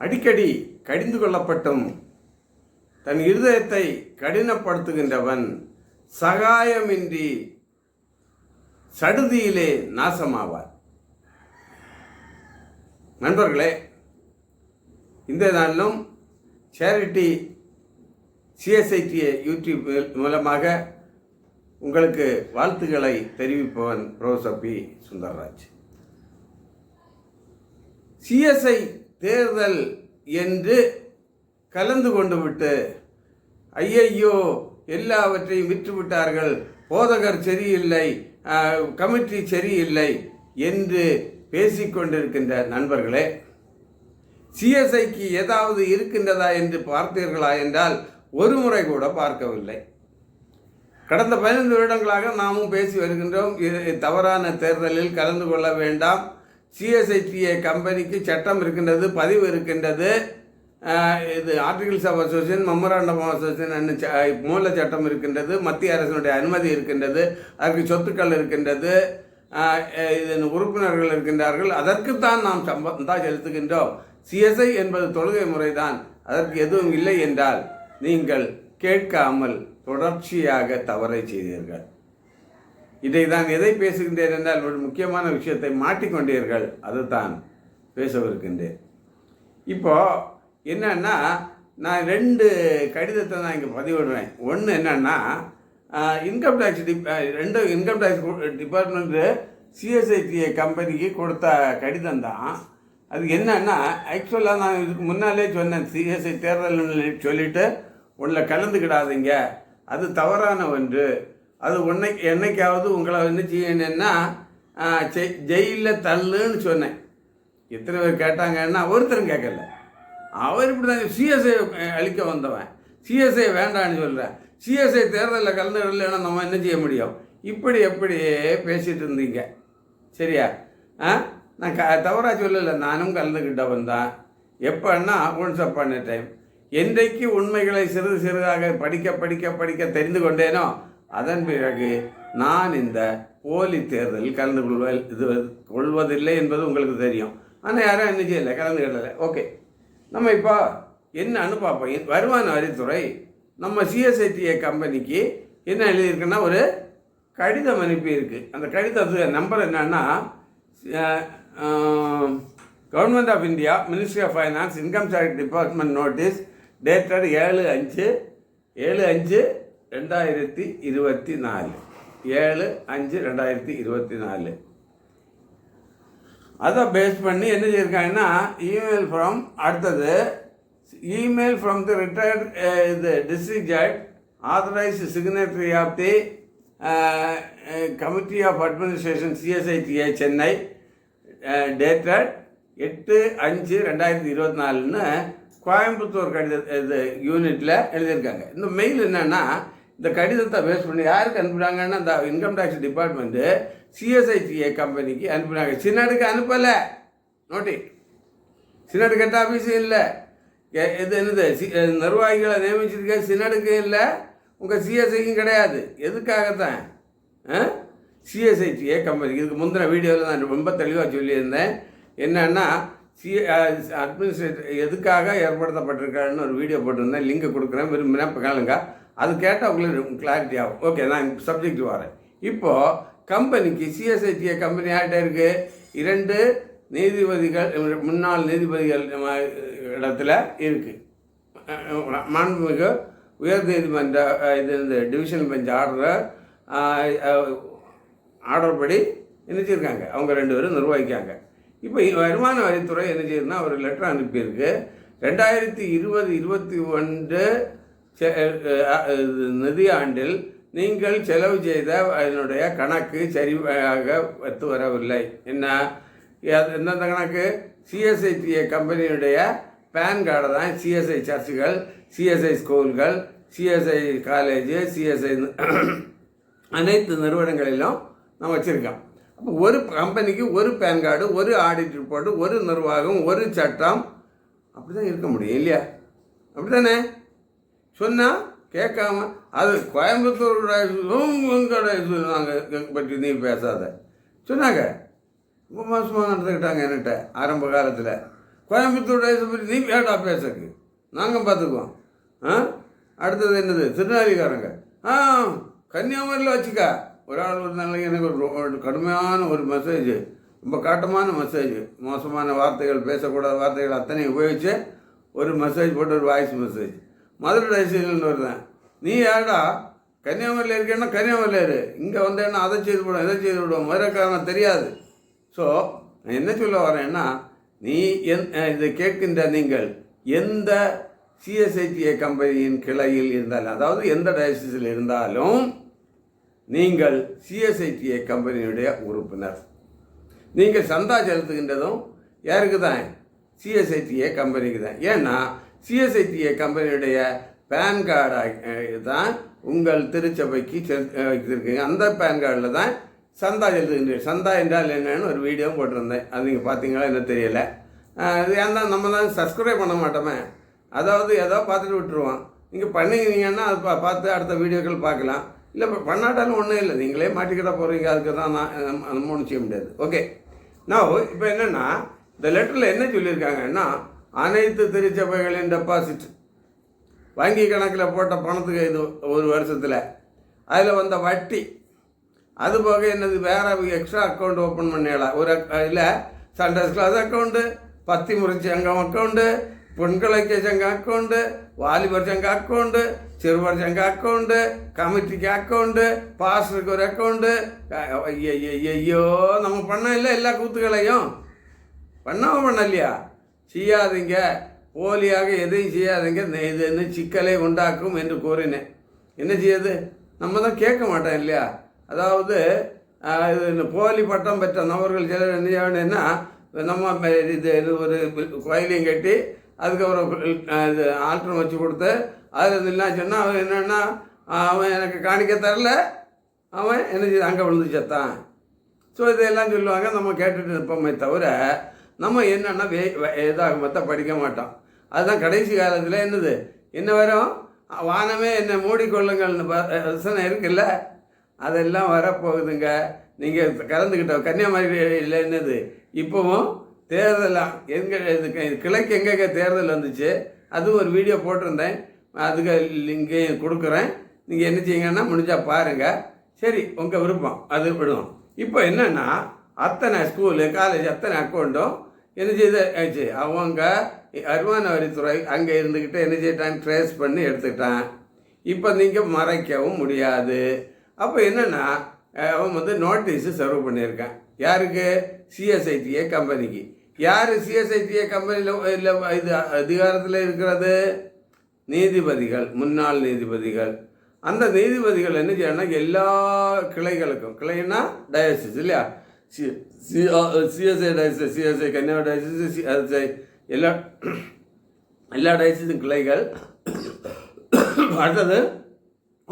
அடிக்கடி கடிந்து கொள்ளப்பட்டும். தன் இருதயத்தை கடினப்படுத்துகின்றவன் சகாயமின்றி சடுதியிலே நாசமாவார். நண்பர்களே இந்த நாளிலும் சேரிட்டி சிஎஸ்ஐடிஏ யூடியூப் மூலமாக உங்களுக்கு வாழ்த்துக்களை தெரிவிப்பவன் ப்ரொஃபசர் பி சுந்தர்ராஜ் சிஎஸ்ஐ தேர்தல் என்று கலந்து கொண்டு விட்டு ஐயையோ எல்லாவற்றையும் விற்றுவிட்டார்கள். போதகர் சரியில்லை கமிட்டி சரியில்லை என்று பேசிக்கொண்டிருக்கின்ற நண்பர்களே சிஎஸ்ஐக்கு ஏதாவது இருக்கின்றதா என்று பார்த்தீர்களா என்றால் ஒரு முறை கூட பார்க்கவில்லை. கடந்த பதினைந்து வருடங்களாக நாமும் பேசி வருகின்றோம். இது தவறான தேர்தலில் கலந்து கொள்ள வேண்டாம். சிஎஸ்ஐடிஏ கம்பெனிக்கு சட்டம் இருக்கின்றது பதிவு இருக்கின்றது. இது articles of association memorandum of association மூல சட்டம் இருக்கின்றது மத்திய அரசினுடைய அனுமதி இருக்கின்றது அதற்கு சொத்துக்கள் இருக்கின்றது இதன் உறுப்பினர்கள் இருக்கின்றார்கள். அதற்குத்தான் நாம் சம்பளம் தான் செலுத்துகின்றோம். சிஎஸ்ஐ என்பது தொழுகை முறைதான். அதற்கு எதுவும் இல்லை என்றால் நீங்கள் கேட்காமல் தொடர்ச்சியாக தவறை செய்தீர்கள். இதை நான் எதை பேசுகின்றேன் என்றால் ஒரு முக்கியமான விஷயத்தை மாட்டிக்கொண்டீர்கள். அதுதான் பேசவிருக்கின்றேன். இப்போது என்னன்னா நான் ரெண்டு கடிதத்தை நான் இங்கே பதிவிடுவேன். ஒன்று என்னன்னா இன்கம் டேக்ஸ் டிப் ரெண்டு இன்கம் டேக்ஸ் டிபார்ட்மெண்ட்டு சிஎஸ்ஐடிஏ கம்பெனிக்கு கொடுத்த கடிதம் தான். அது என்னன்னா ஆக்சுவலாக நான் இதுக்கு முன்னாலே சொன்னேன் சிஎஸ்ஐ தேர்தல் சொல்லிவிட்டு உள்ள கலந்துக்கிடாதீங்க. அது தவறான ஒன்று. அது உன்னை என்னைக்காவது உங்களை என்ன செய்யணுன்னா ஜெயிலில் தள்ளுன்னு சொன்னேன். எத்தனை பேர் கேட்டாங்கன்னா ஒருத்தரும் கேட்கல. அவர் இப்படி தான் சிஎஸ்ஐ அழிக்க வந்தவன். சிஎஸ்ஐ வேண்டான்னு சொல்கிறேன் சிஎஸ்ஐ தேர்தலில் கலந்துடலைன்னா நம்ம என்ன செய்ய முடியும்? இப்படி எப்படியே பேசிகிட்டு இருந்தீங்க? சரியா? ஆ? நான் க தவறாக சொல்லலை. நானும் கலந்துக்கிட்டவன் தான் எப்போன்னா ஒன்ஸ் அப்பான டைம் என்றைக்கு உண்மைகளை சிறிது சிறிதாக படிக்க படிக்க படிக்க தெரிந்து கொண்டேனோ அதன் பிறகு நான் இந்த போலி தேர்தலில் கலந்து கொள்வதில் இது கொள்வதில்லை என்பது உங்களுக்கு தெரியும். ஆனால் யாரும் என்ன செய்யலை? கலந்துக்கிடலை ஓகே. நம்ம இப்போ என்னன்னு பார்ப்போம் வருமான வரித்துறை நம்ம சிஎஸ்ஐடிஏ கம்பெனிக்கு என்ன எழுதியிருக்குன்னா ஒரு கடிதம் அனுப்பியிருக்கு அந்த கடிதத்து நம்பர் என்னன்னா government of India ministry of finance income tax department notice dated ஏழு அஞ்சு ஏழு அஞ்சு ரெண்டாயிரத்தி இருபத்தி நாலு. ஏழு அஞ்சு ரெண்டாயிரத்தி இருபத்தி நாலு. அதை பேஸ் பண்ணி என்ன செய்யிருக்காங்கன்னா இமெயில் ஃப்ரம் அடுத்தது இமெயில் ஃப்ரம் தி ரிட்டையர்ட் இது district judge authorised signatory of the committee of administration CSITA Chennai dated எட்டு அஞ்சு ரெண்டாயிரத்தி இருபத்தி நாலுன்னு கோயம்புத்தூர் கடித இது யூனிட்டில் எழுதியிருக்காங்க. இந்த மெயில் என்னென்னா இந்த கடிதத்தை பேஸ் பண்ணி யாருக்கு அனுப்புகிறாங்கன்னா இந்த இன்கம் டேக்ஸ் டிபார்ட்மெண்ட்டு சிஎஸ்ஐடிஏ கம்பெனிக்கு அனுப்புனாங்க. சின்னாடுக்கு அனுப்பலை. நோட்டி. சின்னாடு கட்ட ஆஃபீஸும் இல்லை. இது என்னது? சி நிர்வாகிகளை நியமிச்சிருக்க சின்னாடுக்கும் இல்லை. உங்கள் சிஎஸ்ஐக்கும் கிடையாது. எதுக்காகத்தான்? சிஎஸ்ஐடிஏ கம்பெனிக்கு இதுக்கு முந்தின வீடியோவில் நான் ரொம்ப தெளிவாக சொல்லியிருந்தேன். என்னன்னா சி அட்மினிஸ்ட்ரேட்டர் uh, எதுக்காக ஏற்படுத்தப்பட்டிருக்காருன்னு ஒரு வீடியோ போட்டிருந்தேன். லிங்கை கொடுக்குறேன். விரும்பினா கேளுங்க அது கேட்டால் உங்களுக்கு கிளாரிட்டி ஆகும். ஓகே நான் சப்ஜெக்ட் வரேன். இப்போது கம்பெனிக்கு சிஎஸ்ஐடிஏ கம்பெனி ஆகிட்டே இருக்குது இரண்டு நீதிபதிகள் முன்னாள் நீதிபதிகள் இடத்துல இருக்குது மாண்புமிகு உயர் நீதிமன்ற இது இந்த டிவிஷன் பெஞ்ச் ஆர்டரை ஆர்டர் படி நினைச்சிருக்காங்க அவங்க ரெண்டு பேரும் நிர்வகிக்காங்க இப்போ வருமான வரித்துறை என்ன செய்யுதுன்னா ஒரு லெட்டர் அனுப்பியிருக்கு. ரெண்டாயிரத்தி இருபது இருபத்தி ஒன்று செ- அஹ், நிதியாண்டில் நீங்கள் செலவு செய்த அதனுடைய கணக்கு சரியாக ஒத்து வரவில்லை. என்ன? எந்தெந்த கணக்கு? சிஎஸ்ஐடிஏ கம்பெனியுடைய பேன் கார்டை தான். சிஎஸ்ஐ சர்ச்சுகள் சிஎஸ்ஐ ஸ்கூல்கள் சிஎஸ்ஐ காலேஜு சிஎஸ்ஐ அனைத்து நிறுவனங்களிலும் நம்ம வச்சுருக்கோம். அப்போ ஒரு கம்பெனிக்கு ஒரு பேன் கார்டு ஒரு ஆடிட் ரிப்போர்ட்டு ஒரு நிர்வாகம் ஒரு சட்டம். அப்படி தான் இருக்க முடியும் இல்லையா? அப்படி தானே சொன்னால் கேட்காம அது கோயம்புத்தூர் நாங்கள் பற்றி நீ பேசாத. சொன்னாங்க. ரொம்ப மோசமாக நடந்துக்கிட்டாங்க என்கிட்ட ஆரம்ப காலத்தில். கோயம்புத்தூர் டைஸை பற்றி நீ வேடா பேசுறதுக்கு. நாங்கள் பார்த்துக்குவோம். ஆ? அடுத்தது என்னது? திருநெல்வேலிக்காரங்க. ஆ கன்னியாகுமரியில் வச்சுக்கா. ஒரு ஆள் ஒரு நாளைக்கு எனக்கு ஒரு ஒரு கடுமையான ஒரு மெசேஜ் ரொம்ப காட்டமான மெசேஜ் மோசமான வார்த்தைகள் பேசக்கூடாத வார்த்தைகள் அத்தனை உபயோகித்து ஒரு மெசேஜ் போட்டு ஒரு வாய்ஸ் மெசேஜ் மதுரை டைசிலேருந்து வருதேன். நீ யாருடா? கன்னியாகுமரியில் இருக்கேன்னா கன்னியாகுமரியில் இரு. இங்கே வந்தேன்னா அதை செய்து விடுவோம் இதை செய்து விடுவோம் மதுரைக்காரன் தெரியாது. ஸோ நான் என்ன சொல்ல வரேன்னா நீ என் இதை கேட்கின்ற நீங்கள் எந்த சிஎஸ்ஐடிஏ கம்பெனியின் கிளையில் இருந்தாலும் அதாவது எந்த டயசிஸில் இருந்தாலும் நீங்கள் சிஎஸ்ஐடிஏ கம்பெனியுடைய உறுப்பினர். நீங்கள் சந்தா செலுத்துகின்றதும் யாருக்கு தான்? சிஎஸ்ஐடிஏ கம்பெனிக்கு தான். ஏன்னா சிஎஸ்ஐடிஏ கம்பெனியுடைய பேன் கார்டு தான் உங்கள் திருச்சபைக்கு செலுத் வைத்திருக்கீங்க. அந்த பேன் கார்டில் தான் சந்தா செலுத்துகின்றீர்கள். சந்தா என்றால் என்னன்னு ஒரு வீடியோ போட்டிருந்தேன். அது நீங்கள் பார்த்தீங்களா என்ன தெரியல. அது ஏன்னா நம்ம தான் சப்ஸ்கிரைப் பண்ண மாட்டோமே. அதாவது ஏதோ பார்த்துட்டு விட்டுருவோம். நீங்கள் பண்ணிக்கிறீங்கன்னா அது பா பார்த்து அடுத்த வீடியோக்கள் பார்க்கலாம். இல்லை இப்போ பண்ணாட்டாலும் ஒன்றும் இல்லை. நீங்களே மாட்டிக்கிட்ட போகிறீங்க அதுக்கு தான் நான் நம்ம- ஒன்றும் செய்ய முடியாது. ஓகே நான் இப்போ என்னென்னா இந்த லெட்டரில் என்ன சொல்லியிருக்காங்கன்னா அனைத்து திருச்சபைகளின் டெபாசிட் வங்கி கணக்கில் போட்ட பணத்துக்கு இது ஒரு வருஷத்தில். அதில் வந்த வட்டி. அது போக என்னது வேறு எக்ஸ்ட்ரா அக்கௌண்ட் ஓப்பன் பண்ணிடலாம் ஒரு இல்லை சண்டர்ஸ் கிளாஸ் அக்கௌண்ட்டு பத்தி முறிச்சி அங்கம் அக்கௌண்ட்டு பெண்களுக்கு சங்க அக்கௌண்ட்டு வாலிபர் சங்க அக்கௌண்ட்டு சிறுவர் சங்க அக்கௌண்ட்டு கமிட்டிக்கு அக்கௌண்ட்டு பாஸ்டருக்கு ஒரு அக்கௌண்ட்டு ஐயோ நம்ம பண்ண இல்லை எல்லா கூத்துக்களையும். பண்ணவும் பண்ணலையா? செய்யாதீங்க. போலியாக எதையும் செய்யாதீங்க. நெ- இது என்ன சிக்கலை உண்டாக்கும் என்று கூறினேன். என்ன செய்யுது நம்ம தான் கேட்க மாட்டோம் இல்லையா? அதாவது இது இந்த போலி பட்டம் பெற்ற நபர்கள் சிலர் என்ன செய்யணும்னா நம்ம இது ஒரு கோயிலையும் கட்டி அதுக்கப்புறம் இது ஆல்ட்ரம் வச்சு கொடுத்து அதில் என்ன சொன்னால் அவன் என்னென்னா அவன் எனக்கு காணிக்க தரல அவன் என்ன செய்ய அங்கே விழுந்து செத்தான். ஸோ இதெல்லாம் சொல்லுவாங்க நம்ம கேட்டுட்டு இருப்போமே தவிர நம்ம என்னென்னா வே எதாக மொத்தம் படிக்க மாட்டோம். அதுதான் கடைசி காலத்தில் என்னது? என்ன வரும்? வானமே என்னை மூடிக்கொள்ளுங்கள்னு ப- வசனம் இருக்குல்ல? அதெல்லாம் வரப்போகுதுங்க. நீங்கள் கலந்துக்கிட்ட கன்னியாகுமரியில் என்னது? இப்போவும் தேர்தலாம் எங்கே இது கிழக்கு எங்கெங்கே தேர்தல் வந்துச்சு அது ஒரு வீடியோ போட்டிருந்தேன். அதுக்கு இங்கே கொடுக்குறேன். நீங்கள் என்ன செய்யுங்கன்னா முடிஞ்சால் பாருங்கள் சரி உங்கள் விருப்பம். அது விடுவோம். இப்போ என்னென்னா அத்தனை ஸ்கூலு காலேஜ் அத்தனை அக்கௌண்ட்டும் என்ன செய்து ஆச்சு. அவங்க வருமான வரித்துறை அங்கே இருந்துக்கிட்டு என்ன செய்யிட்டான் ட்ரேஸ் பண்ணி எடுத்துக்கிட்டான் இப்போ நீங்கள் மறைக்கவும் முடியாது. அப்போ என்னென்னா அவன் வந்து நோட்டீஸு சர்வ் பண்ணியிருக்கான். யாருக்கு? சிஎஸ்ஐடிஏ கம்பெனிக்கு யார் சிஎஸ்ஐடிஏ கம்பெனியில் இல்லை இது அதிகாரத்தில் இருக்கிறது? நீதிபதிகள் முன்னாள் நீதிபதிகள். அந்த நீதிபதிகள் என்ன செய்யணும்னா எல்லா கிளைகளுக்கும் கிளைன்னா டயசிஸ் இல்லையா? C CSI diocese CSI Kanniya diocese CSI எல்லா எல்லா டயசிஸும் கிளைகள். அடுத்தது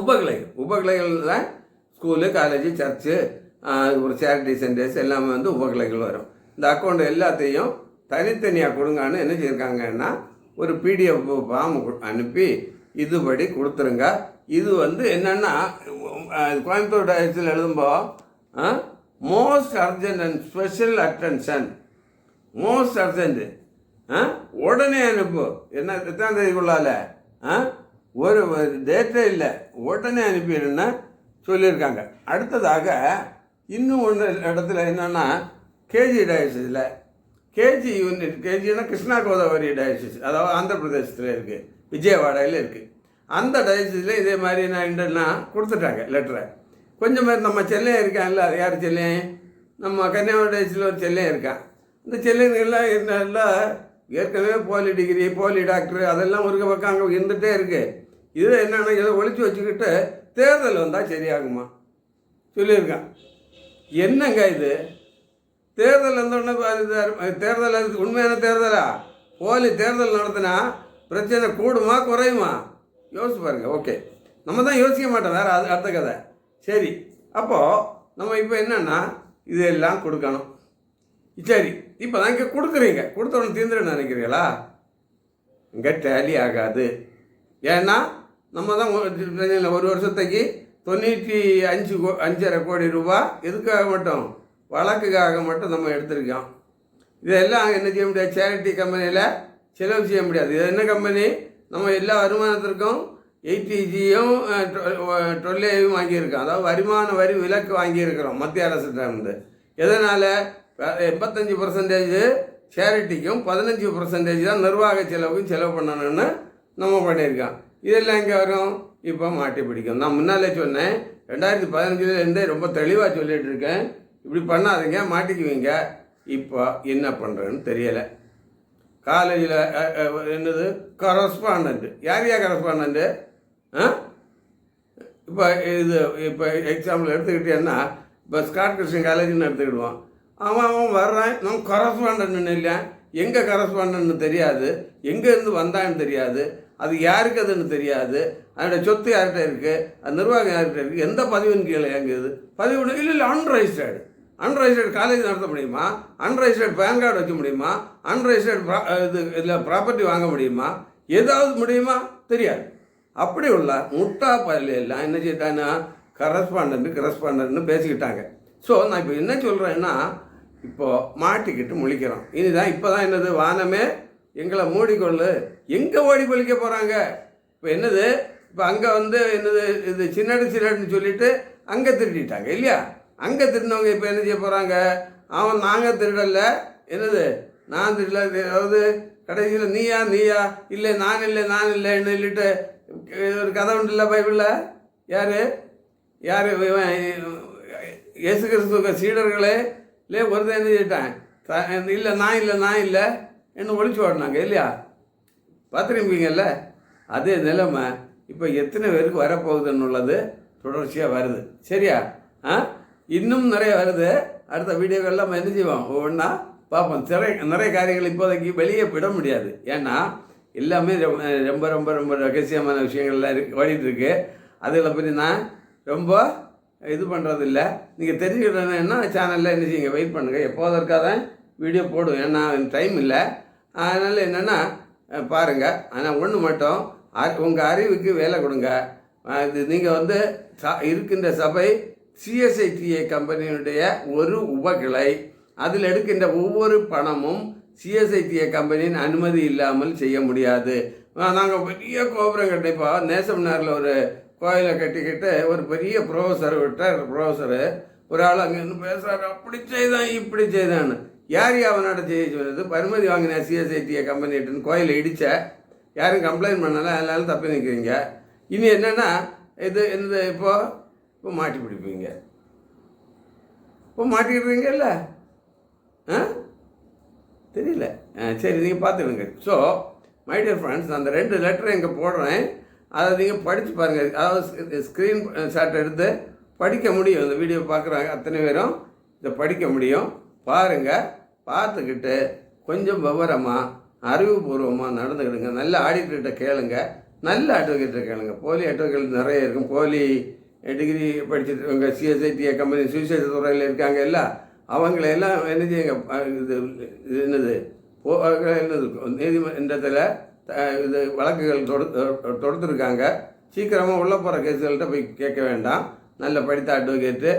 உபகிளைகள். உபகிளைகளில் ஸ்கூலு காலேஜு சர்ச்சு ஒரு சேரிட்டி சென்டர்ஸ் எல்லாமே வந்து உபகிளைகள் வரும். இந்த அக்கௌண்ட் எல்லாத்தையும் தனித்தனியாக கொடுங்கன்னு என்ன செய்யிருக்காங்கன்னா ஒரு பிடிஎஃப் ஃபார்ம் அனுப்பி இதுபடி கொடுத்துருங்க. இது வந்து என்னென்னா கோயம்புத்தூர் டயத்தில் எழுதும்போது most urgent and special attention most urgent ah உடனே அனுப்பு. என்ன எத்தனாம் தேதிக்குள்ளால? ஆ ஒரு டேட்டே இல்லை. உடனே அனுப்பிடுன்னு சொல்லியிருக்காங்க. அடுத்ததாக இன்னும் ஒன்று இடத்துல என்னென்னா கேஜி டயசிஸில் கேஜி யூனிட் கேஜினா கிருஷ்ணா கோதாவரி டயசிஸ் அதாவது ஆந்திர பிரதேசத்தில் இருக்குது விஜயவாடாவில் இருக்குது அந்த டயசிஸில் இதே மாதிரி நான் என்னன்னா கொடுத்துட்டாங்க லெட்டரை. கொஞ்சம் பேர் நம்ம செல்லையும் இருக்கான்ல அது யார் செல்லையும் நம்ம கன்னியாகுமரி டயசில் ஒரு செல்லையும் இருக்கான். இந்த செல்லைங்கெல்லாம் இருந்தால ஏற்கனவே போலி டிகிரி போலி டாக்டர் அதெல்லாம் ஒரு பக்கம் அங்கே இருந்துகிட்டே இருக்குது இது என்னென்னா இதை ஒழிச்சு வச்சுக்கிட்டு தேர்தல் வந்தால் சரியாகுமா? சொல்லியிருக்கான். என்னங்க இது? தேர்தல் வந்தோடனே தேர்தல் அது உண்மையான தேர்தலா? போலி தேர்தல் நடத்தினா பிரச்சனை கூடுமா குறையுமா? யோசிச்சு பாருங்கள் ஓகே. நம்ம தான் யோசிக்க மாட்டோம் வேறு அது அடுத்த கதை. சரி அப்போது நம்ம இப்போ என்னென்னா இதெல்லாம் கொடுக்கணும். சரி இப்போ தான் இங்கே கொடுக்குறீங்க. கொடுத்தவொடனே தீர்ந்துடும் நினைக்கிறீங்களா? இங்கே டேலி ஆகாது. ஏன்னா நம்ம தான் ஒரு- ஒரு வருஷத்துக்கு தொண்ணூற்றி அஞ்சு கோ அஞ்சரை கோடி ரூபா எதுக்காக மட்டும்? வழக்குக்காக மட்டும் நம்ம எடுத்திருக்கோம். இதெல்லாம் என்ன செய்ய முடியாது? சேரிட்டி கம்பெனியில் செலவு செய்ய முடியாது. இது என்ன கம்பெனி நம்ம எல்லா வருமானத்திற்கும் எயிட்டிஜியும் டொல்லேயும் வாங்கியிருக்கோம். அதாவது வருமான வரி விலக்கு வாங்கியிருக்கிறோம் மத்திய அரசிடமிருந்து எதனால்? எண்பத்தஞ்சு பர்சன்டேஜ் சேரிட்டிக்கும் பதினஞ்சு பர்சன்டேஜ் தான் நிர்வாக செலவுக்கும் செலவு பண்ணணும்னு நம்ம பண்ணியிருக்கோம். இதெல்லாம் எங்கே வரும்? இப்போ மாட்டி பிடிக்கும் நான் முன்னாலே சொன்னேன். ரெண்டாயிரத்தி பதினஞ்சுலேருந்தே ரொம்ப தெளிவாக சொல்லிகிட்டு இருக்கேன். இப்படி பண்ணாதீங்க மாட்டிக்குவீங்க இப்போ என்ன பண்ணுறேன்னு தெரியலை. காலேஜில் என்னது? கரஸ்பாண்டன்ட்டு யார் யார் கரஸ்பாண்டன்ட்டு ஆ இப்போ இது இப்போ எக்ஸாம்பிள் எடுத்துக்கிட்டேன்னா இப்போ ஸ்காட் கிருஷ்ணன் காலேஜ்னு எடுத்துக்கிடுவோம். அவன் அவன் வர்றான். நம்ம கரஸ்பாண்டன்ட் இல்லை. எங்கே கரஸ்பாண்டன்னு தெரியாது. எங்கேருந்து வந்தான்னு தெரியாது. அது யாருக்கு அதுன்னு தெரியாது. அதோட சொத்து யார்கிட்ட இருக்குது அது நிர்வாகம் யார்கிட்ட இருக்குது எந்த பதிவின் கீழே இயங்குது? பதிவு இல்லை இல்லை அன்ரைஸ்டர்டு அன்ரெஜிஸ்டர்ட் காலேஜ் நடத்த முடியுமா? அன்ரெஜிஸ்டர்ட் பேன் கார்டு வைக்க முடியுமா? அன்ரெஜிஸ்டர்ட் இது இதில் ப்ராப்பர்ட்டி வாங்க முடியுமா? ஏதாவது முடியுமா? தெரியாது. அப்படி உள்ள முட்டா பள்ளி எல்லாம் என்ன செய்தான்னா கரஸ்பாண்டன்ட் கரஸ்பாண்டன்ட்னு பேசிக்கிட்டாங்க. ஸோ நான் இப்போ என்ன சொல்கிறேன்னா இப்போது மாட்டிக்கிட்டு முழிக்கிறோம். இனிதான் இப்போ தான் என்னது? வானமே எங்களை மூடிக்கொள்ளு. எங்கே ஓடி பழிக்க போகிறாங்க இப்போ என்னது? இப்போ அங்கே வந்து என்னது? இது சின்னடு சின்னடுன்னு சொல்லிட்டு அங்கே திருடிட்டாங்க இல்லையா? அங்கே திருடினவங்க இப்போ என்ன செய்ய போகிறாங்க அவன் நாங்கள் திருடல. என்னது? நான் திருடல. அதாவது கடைசியில் நீயா? நீயா? இல்லை நான் இல்லை நான் இல்லைன்னு சொல்லிட்டு ஒரு கதை உண்டு இல்லை பைபிளில்? யார்? யார்? இயேசு கிறிஸ்துவ சீடர்களே. இல்லை ஒருத்தன் என்ன செய்யிட்டேன் இல்லை நான் இல்லை நான் இல்லை என்ன ஒழிச்சு ஓடினாங்க இல்லையா? பார்த்துருப்பீங்கல்ல? அதே நிலைமை இப்போ எத்தனை பேருக்கு வரப்போகுதுன்னு உள்ளது தொடர்ச்சியாக வருது. சரியா? ஆ? இன்னும் நிறைய வருது. அடுத்த வீடியோக்கள்லாம் நம்ம என்ன செய்வோம்? ஒவ்வொன்றா பார்ப்போம். திரை நிறைய காரியங்கள் இப்போதைக்கு வெளியே விட முடியாது. ஏன்னா எல்லாமே ரொம்ப ரொம்ப ரொம்ப ரகசியமான விஷயங்கள்லாம் இருக்கு ஓடிட்டுருக்கு. அதில் பற்றி நான் ரொம்ப இது பண்ணுறது இல்லை நீங்கள் தெரிஞ்சுக்கிட்டேன்னா சேனலில் என்ன செய்யுங்க? வெயிட் பண்ணுங்கள் எப்போதற்காக தான் வீடியோ போடுவேன் ஏன்னா டைம் இல்லை. அதனால் என்னென்னா பாருங்கள் ஆனால் ஒன்று மட்டும் உங்கள் அறிவுக்கு வேலை கொடுங்க. இது நீங்கள் வந்து சா இருக்கின்ற சபை சிஎஸ்ஐடிஏ கம்பெனியினுடைய ஒரு உபகிளை. அதில் எடுக்கின்ற ஒவ்வொரு பணமும் சிஎஸ்ஐடிஏ கம்பெனியின் அனுமதி இல்லாமல் செய்ய முடியாது. நாங்கள் பெரிய கோபுரம் கட்டிப்போ நேசம் நேரில் ஒரு கோயிலை கட்டிக்கிட்டு ஒரு பெரிய ப்ரொஃபஸர் விட்டார் ப்ரொஃபஸரு ஒரு ஆள் அங்கே இருந்து பேசுகிறாரு அப்படி செய்தான் இப்படி செய்தான்னு. யார் அவனோட செய்ய சொன்னது பருமதி வாங்கின சிஎஸ்ஐடிஏ கம்பெனிட்டுன்னு கோயிலை இடித்த யாரும் கம்ப்ளைண்ட் பண்ணல அதனால தப்பி நிற்கிறீங்க இனி என்னென்னா இது இந்த இப்போது இப்போ மாட்டி பிடிப்பீங்க. இப்போ மாட்டிக்கிடுறீங்கல்ல ஆ? தெரியல. ஆ, சரி நீங்கள் பார்த்துடுங்க ஸோ மை டியர் ஃப்ரெண்ட்ஸ் நான் அந்த ரெண்டு லெட்டரை இங்கே போடுறேன். அதை நீங்கள் படித்து பாருங்கள் அதாவது ஸ்க்ரீன் ஷாட் எடுத்து படிக்க முடியும். இந்த வீடியோ பார்க்குறாங்க அத்தனை பேரும். இதை படிக்க முடியும். பாருங்கள் பார்த்துக்கிட்டு கொஞ்சம் விவரமாக அறிவுபூர்வமாக நடந்துக்கிடுங்க. நல்ல ஆடிட்டர்கிட்ட கேளுங்க. நல்ல அட்வொகேட்டை கேளுங்க. போலி அட்வொகேட் நிறைய இருக்கும். போலி டிகிரி படிச்சுட்டு இவங்க சிஎஸ்ஐடிஏ கம்பெனி சுயசேத துறையில் இருக்காங்க எல்லாம் அவங்களையெல்லாம் என்ன செய்யுங்க? இது இது என்னது? போ என்னது? நீதிமன்றத்தில் இது வழக்குகள் தொடு தொடுத்துருக்காங்க. சீக்கிரமாக உள்ளே போகிற கேஸுகள்கிட்ட போய் கேட்க வேண்டாம். நல்ல படித்த அட்வொகேட்டு